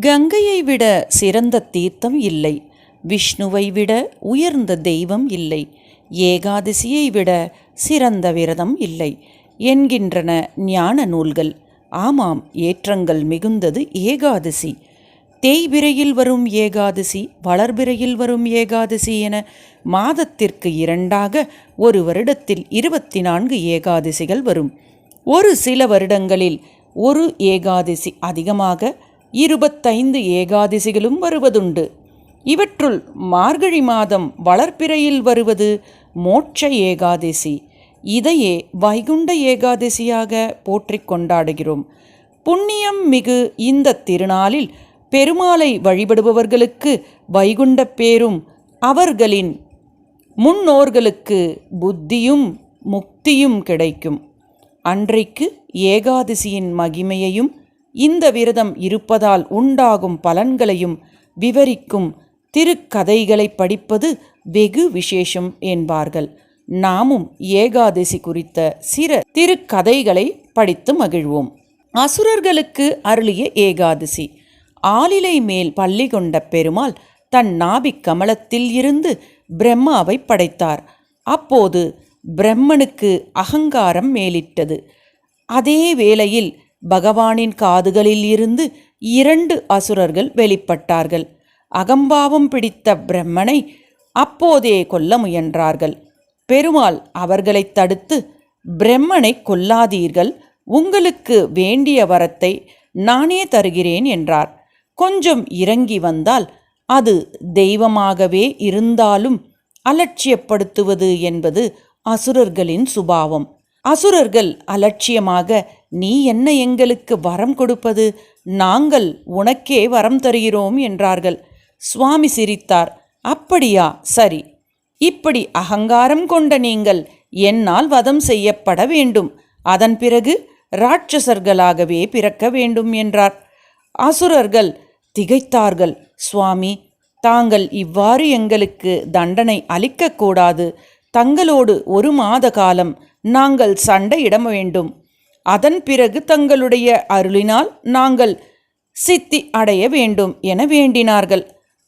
கங்கையை விட சிறந்த தீர்த்தம் இல்லை. விஷ்ணுவை விட உயர்ந்த தெய்வம் இல்லை. ஏகாதசியை விட சிறந்த விரதம் இல்லை. என்கின்றன ஞான நூல்கள். ஆமாம் ஏற்றங்கள் மிகுந்தது ஏகாதசி. தேய்பிரையில் வரும் ஏகாதசி வளர்பிரையில் வரும் ஏகாதசி என மாதத்திற்கு இரண்டாக ஒரு வருடத்தில் இருபத்தி நான்கு ஏகாதசிகள் வரும். ஒரு சில வருடங்களில் ஒரு ஏகாதசி அதிகமாக இருபத்தைந்து ஏகாதசிகளும் வருவதுண்டு. இவற்றுள் மார்கழி மாதம் வளர்ப்பிறையில் வருவது மோட்ச ஏகாதசி. இதையே வைகுண்ட ஏகாதசியாக போற்றிக் கொண்டாடுகிறோம். புண்ணியம் மிகு இந்த திருநாளில் பெருமாளை வழிபடுபவர்களுக்கு வைகுண்டப் பேரும் அவர்களின் முன்னோர்களுக்கு புத்தியும் முக்தியும் கிடைக்கும். அன்றைக்கு ஏகாதசியின் மகிமையையும் இந்த விரதம் இருப்பதால் உண்டாகும் பலன்களையும் விவரிக்கும் திருக்கதைகளை படிப்பது வெகு விசேஷம் என்பார்கள். நாமும் ஏகாதசி குறித்த சிற திருக்கதைகளை படித்து மகிழ்வோம். அசுரர்களுக்கு அருளிய ஏகாதசி. ஆளிலை மேல் பள்ளி கொண்ட பெருமாள் தன் நாபிக் கமலத்தில் இருந்து பிரம்மாவை படைத்தார். அப்போது பிரம்மனுக்கு அகங்காரம் மேலிட்டது. அதே வேளையில் பகவானின் காதுகளில் இருந்து இரண்டு அசுரர்கள் வெளிப்பட்டார்கள். அகம்பாவம் பிடித்த பிரம்மனை அப்போதே கொல்ல முயன்றார்கள். பெருமாள் அவர்களை தடுத்து பிரம்மனை கொல்லாதீர்கள் உங்களுக்கு வேண்டிய வரத்தை நானே தருகிறேன் என்றார். கொஞ்சம் இறங்கி வந்தால் அது தெய்வமாகவே இருந்தாலும் அலட்சியப்படுத்துவது என்பது அசுரர்களின் சுபாவம். அசுரர்கள் அலட்சியமாக நீ என்ன எங்களுக்கு வரம் கொடுப்பது? நாங்கள் உனக்கே வரம் தருகிறோம் என்றார்கள். சுவாமி சிரித்தார். அப்படியா? சரி. இப்படி அகங்காரம் கொண்ட நீங்கள் என்னால் வதம் செய்யப்பட வேண்டும். அதன் பிறகு ராட்சசர்களாகவே பிறக்க வேண்டும் என்றார். அசுரர்கள் திகைத்தார்கள். சுவாமி தாங்கள் இவ்வாறு எங்களுக்கு தண்டனை அளிக்கக்கூடாது. தங்களோடு ஒரு மாத காலம் நாங்கள் சண்டையிட வேண்டும். அதன் பிறகு தங்களுடைய அருளினால் நாங்கள் சித்தி அடைய வேண்டும் என வேண்டினார்கள்.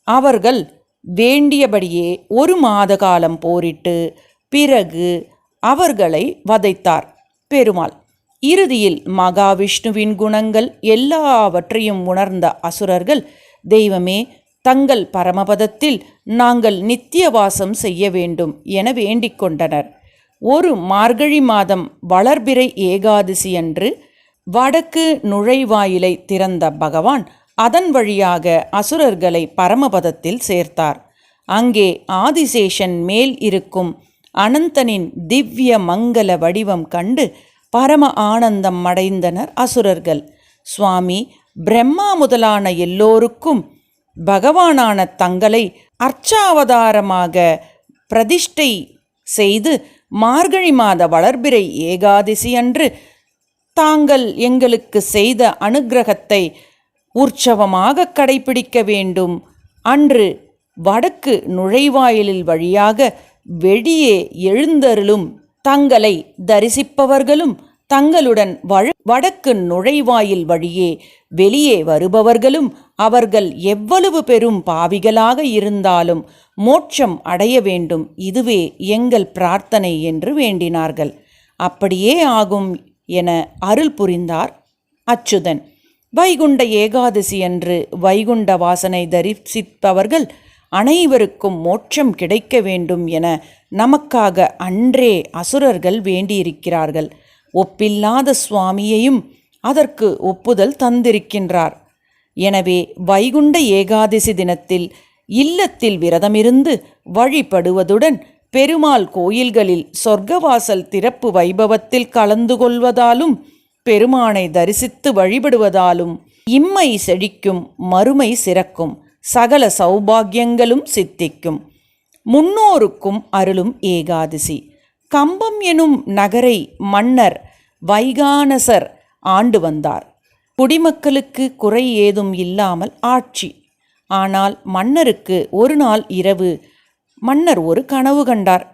அவர்கள் வேண்டியபடியே ஒரு மாத காலம் போரிட்டு பிறகு அவர்களை வதைத்தார். பெருமாள் இறுதியில் மகாவிஷ்ணுவின் குணங்கள் எல்லாவற்றையும் உணர்ந்த அசுரர்கள் தெய்வமே தங்கள் பரமபதத்தில் நாங்கள் நித்தியவாசம் செய்ய வேண்டும் என வேண்டிக் கொண்டனர். ஒரு மார்கழி மாதம் வளர்பிறை ஏகாதசி அன்று வடக்கு நுழைவாயிலை திறந்த பகவான் அதன் வழியாக அசுரர்களை பரமபதத்தில் சேர்த்தார். அங்கே ஆதிசேஷன் மேல் இருக்கும் அனந்தனின் திவ்ய மங்கள வடிவம் கண்டு பரம ஆனந்தம் அடைந்தனர் அசுரர்கள். சுவாமி பிரம்மா முதலான எல்லோருக்கும் பகவானான தங்களை அர்ச்சாவதாரமாக பிரதிஷ்டை செய்து மார்கழி மாத வளர்பிறை ஏகாதசி அன்று தாங்கள் எங்களுக்கு செய்த அனுக்கிரகத்தை உற்சவமாக கடைபிடிக்க வேண்டும். அன்று வடக்கு நுழைவாயிலில் வழியாக வெளியே எழுந்தருளும் தங்களை தரிசிப்பவர்களும் தங்களுடன் வழ வடக்கு நுழைவாயில் வழியே வெளியே வருபவர்களும் அவர்கள் எவ்வளவு பெரும் பாவிகளாக இருந்தாலும் மோட்சம் அடைய வேண்டும். இதுவே எங்கள் பிரார்த்தனை என்று வேண்டினார்கள். அப்படியே ஆகும் என அருள் புரிந்தார் அச்சுதன். வைகுண்ட ஏகாதசி அன்று வைகுண்ட வாசனை தரிசிப்பவர்கள் அனைவருக்கும் மோட்சம் கிடைக்க வேண்டும் என நமக்காக அன்றே அசுரர்கள் வேண்டியிருக்கிறார்கள். ஒப்பில்லாத சுவாமியையும் அதற்கு ஒப்புதல் தந்திருக்கின்றார். எனவே வைகுண்ட ஏகாதசி தினத்தில் இல்லத்தில் விரதமிருந்து வழிபடுவதுடன் பெருமாள் கோயில்களில் சொர்க்கவாசல் திறப்பு வைபவத்தில் கலந்து கொள்வதாலும் பெருமானை தரிசித்து வழிபடுவதாலும் இம்மை செழிக்கும் மறுமை சிறக்கும் சகல சௌபாகியங்களும் சித்திக்கும். முன்னோருக்கும் அருளும் ஏகாதசி. கம்பம் எனும் நகரை மன்னர் வைகானசர் ஆண்டு வந்தார். குடிமக்களுக்கு குறை ஏதும் இல்லாமல் ஆட்சி. ஆனால் மன்னருக்கு ஒரு நாள் இரவு மன்னர் ஒரு கனவு கண்டார்.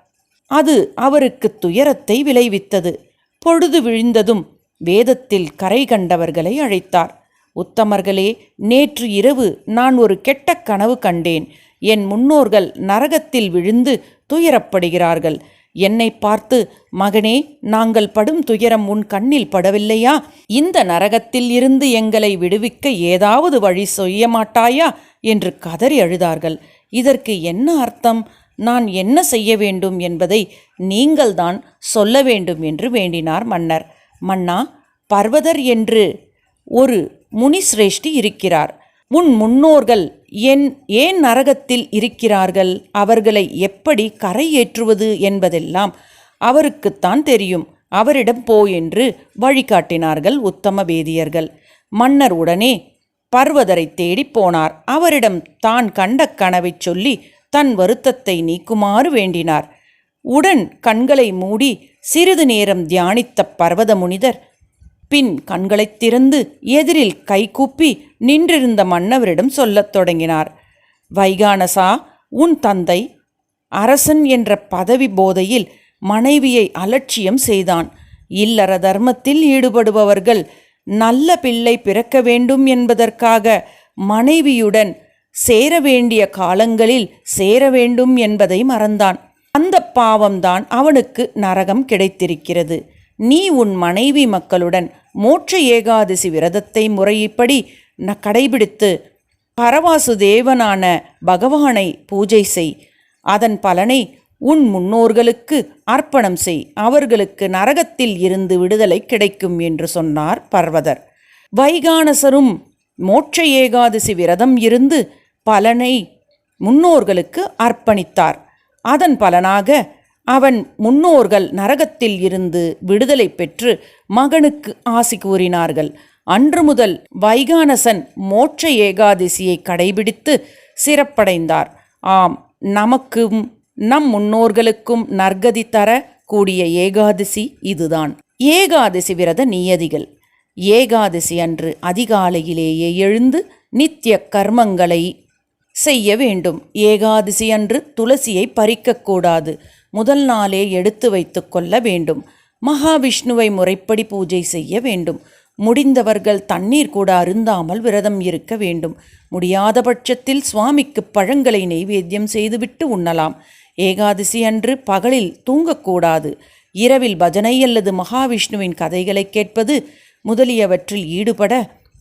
அது அவருக்கு துயரத்தை விளைவித்தது. பொழுது விழுந்ததும் வேதத்தில் கரை கண்டவர்களை அழைத்தார். உத்தமர்களே நேற்று இரவு நான் ஒரு கெட்ட கனவு கண்டேன். என் முன்னோர்கள் நரகத்தில் விழுந்து துயரப்படுகிறார்கள். என்னை பார்த்து மகனே நாங்கள் படும் துயரம் உன் கண்ணில் படவில்லையா? இந்த நரகத்தில் இருந்து எங்களை விடுவிக்க ஏதாவது வழி செய்ய மாட்டாயா? என்று கதறி அழுதார்கள். இதற்கு என்ன அர்த்தம்? நான் என்ன செய்ய வேண்டும் என்பதை நீங்கள்தான் சொல்ல வேண்டும் என்று வேண்டினார் மன்னர். மன்னா பர்வதர் என்று ஒரு முனிசிரேஷ்டி இருக்கிறார். உன் முன்னோர்கள் என் ஏன் நரகத்தில் இருக்கிறார்கள்? அவர்களை எப்படி கரையேற்றுவது என்பதெல்லாம் அவருக்குத்தான் தெரியும். அவரிடம் போ என்று வழிகாட்டினார்கள் உத்தம வேதியர்கள். மன்னர் உடனே பர்வதரை தேடிப் போனார். அவரிடம் தான் கண்ட கனவைச் சொல்லி தன் வருத்தத்தை நீக்குமாறு வேண்டினார். உடன் கண்களை மூடி சிறிது நேரம் தியானித்த பர்வத முனிதர் பின் கண்களைத் திறந்து எதிரில் கைகூப்பி நின்றிருந்த மன்னவரிடம் சொல்லத் தொடங்கினார். வைகானசா உன் தந்தை அரசன் என்ற பதவி போதையில் மனைவியை அலட்சியம் செய்தான். இல்லற தர்மத்தில் ஈடுபடுபவர்கள் நல்ல பிள்ளை பிறக்க வேண்டும் என்பதற்காக மனைவியுடன் சேர வேண்டிய காலங்களில் சேர வேண்டும் என்பதை மறந்தான். அந்த பாவம்தான் அவனுக்கு நரகம் கிடைத்திருக்கிறது. நீ உன் மனைவி மக்களுடன் மோட்ச ஏகாதசி விரதத்தை முறைப்படி ந கடைபிடித்து பரவாசு தேவனான பகவானை பூஜை செய். அதன் பலனை உன் முன்னோர்களுக்கு அர்ப்பணம் செய். அவர்களுக்கு நரகத்தில் இருந்து விடுதலை கிடைக்கும் என்று சொன்னார் பர்வதர். வைகானசரும் மோட்ச ஏகாதசி விரதம் இருந்து பலனை முன்னோர்களுக்கு அர்ப்பணித்தார். அதன் பலனாக அவன் முன்னோர்கள் நரகத்தில் இருந்து விடுதலை பெற்று மகனுக்கு ஆசி கூறினார்கள். அன்று முதல் வைகானசன் மோட்ச ஏகாதசியை கடைபிடித்து சிறப்படைந்தார். ஆம் நமக்கும் நம் முன்னோர்களுக்கும் நற்கதி தர கூடிய ஏகாதசி இதுதான். ஏகாதசி விரத நியதிகள். ஏகாதசி அன்று அதிகாலையிலேயே எழுந்து நித்திய கர்மங்களை செய்ய வேண்டும். ஏகாதசி அன்று துளசியை பறிக்கக்கூடாது முதல் நாளே எடுத்து வைத்து கொள்ள வேண்டும். மகாவிஷ்ணுவை முறைப்படி பூஜை செய்ய வேண்டும். முடிந்தவர்கள் தண்ணீர் கூட அருந்தாமல் விரதம் இருக்க வேண்டும். முடியாத பட்சத்தில் சுவாமிக்கு பழங்களை நெய்வேத்தியம் செய்துவிட்டு உண்ணலாம். ஏகாதசி அன்று பகலில் தூங்கக்கூடாது இரவில் பஜனை அல்லது மகாவிஷ்ணுவின் கதைகளை கேட்பது முதலியவற்றில் ஈடுபட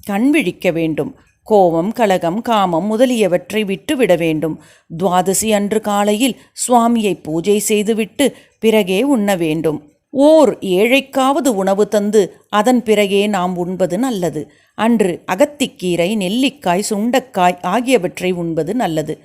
கண்விழிக்க வேண்டும். கோபம் கலகம் காமம் முதலியவற்றை விட்டுவிட வேண்டும். துவாதசி அன்று காலையில் சுவாமியை பூஜை செய்துவிட்டு பிறகே உண்ண வேண்டும். ஓர் ஏழைக்காவது உணவு தந்து அதன் பிறகே நாம் உண்பது நல்லது. அன்று அகத்திக்கீரை நெல்லிக்காய் சுண்டக்காய் ஆகியவற்றை உண்பது நல்லது.